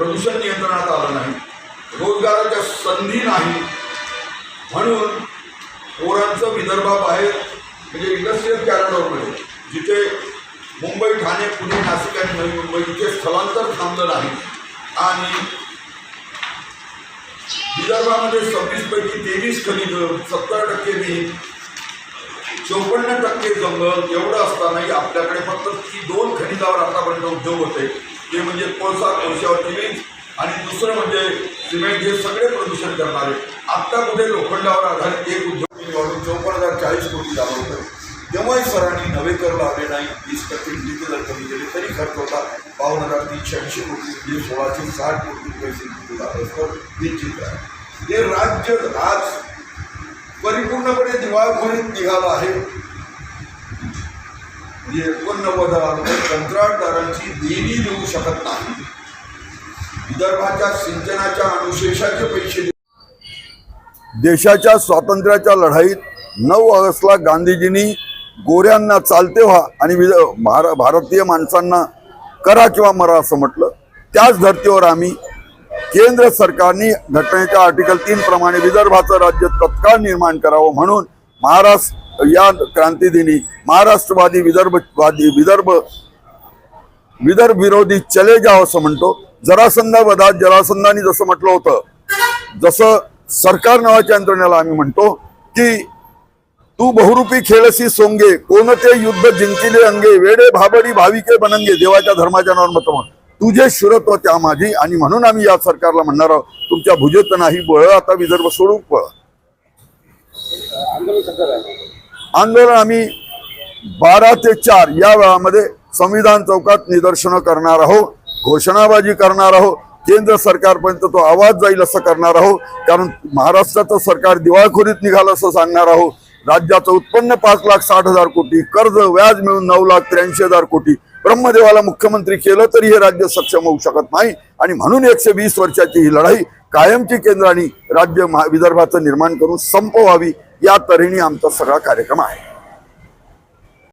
प्रदूषण नियंत्रणात आलं नाही रोजगाराच्या संधी नाही. म्हणून पोरांचं विदर्भाबाहेर म्हणजे इंडस्ट्रीयल कॅरिडॉरमध्ये जिथे मुंबई ठाणे पुणे नाशिक आणि नवी मुंबई इथे स्थलांतर थांबलं नाही. आणि विदर्भामध्ये सव्वीसपैकी तेवीस खनिज सत्तर टक्के मी चौपन्न टक्के जंगल एवढं असतानाही आपल्याकडे फक्त ती दोन खनिजावर आतापर्यंत उद्योग होते. ते म्हणजे कोळसा कोळशावरची वीज आणि दुसरं म्हणजे सिमेंट हे सगळे प्रदूषण करणारे. आत्ता कुठे लोखंडावर आधारित एक उद्योग निवडून चौपन्न हजार चाळीस कोटी झालं होतं. तेव्हाही सरांनी नवे कर लावले नाही. वीस टक्के निधी जर कमी केले तरी खर्च होता. बावन्न हजार तीनशे ऐंशी कोटी म्हणजे सोळाशे साठ कोटी पैसे निश्चित आहे. हे राज्य आज परिपूर्णपणे दिवाळखोरीत निघालं आहे. म्हणजे एकोणनव्वद हजार रुपये कंत्राटदारांची देणी देऊ शकत नाही. विदर्भाच्या सिंचनाच्या अनुशेषाचे पैसे देशाच्या स्वातंत्र्याच्या लढाईत नऊ ऑगस्टला गांधीजींनी गोऱ्यांना चालते व्हा आणि विद भार भारतीय माणसांना करा किंवा मरा असं म्हटलं. त्याच धर्तीवर आम्ही केंद्र सरकारने घटनेच्या आर्टिकल तीन प्रमाणे विदर्भाचं राज्य तत्काळ निर्माण करावं म्हणून महाराष्ट्र या क्रांतीदिनी महाराष्ट्रवादी विदर्भवादी विदर्भ विदर्भ विरोधी चले जाव असं म्हणतो. जरासंधा वधात जरासंधाने जसं म्हटलं होतं जसं सरकार नावाच्या यंत्रणेला आम्ही म्हणतो की तू बहुरूपी खेळसी सोंगे कोणते युद्ध जिंकिले अंगे वेडे भाबडी भाविके बनंगे देवाच्या धर्माच्या नावावर म्हण. तुझे शुरत्व त्या माझी आणि म्हणून आम्ही या सरकारला म्हणणार आहोत तुमच्या भुजेत नाही बळ आता विदर्भ सोडून पळ. आंदोलन आम्ही बारा ते चार या वेळामध्ये संविधान चौकात निदर्शनं करणार आहोत घोषणाबाजी करणार आहोत. केंद्र सरकारपर्यंत तो आवाज जाईल असं करणार आहोत. कारण महाराष्ट्राचं सरकार दिवाळखोरीत निघालं असं सांगणार आहोत. राज्याचं उत्पन्न पाच लाख साठ हजार कोटी कर्ज व्याज मिळून नऊ लाख त्र्याऐंशी हजार कोटी. ब्रह्मदेवाला मुख्यमंत्री केलं तरी हे राज्य सक्षम होऊ शकत नाही. आणि म्हणून एकशे वीस वर्षाची ही लढाई कायमची केंद्राने राज्य विदर्भाचं निर्माण करून संपवावी या तऱ्हेने आमचा सगळा कार्यक्रम आहे.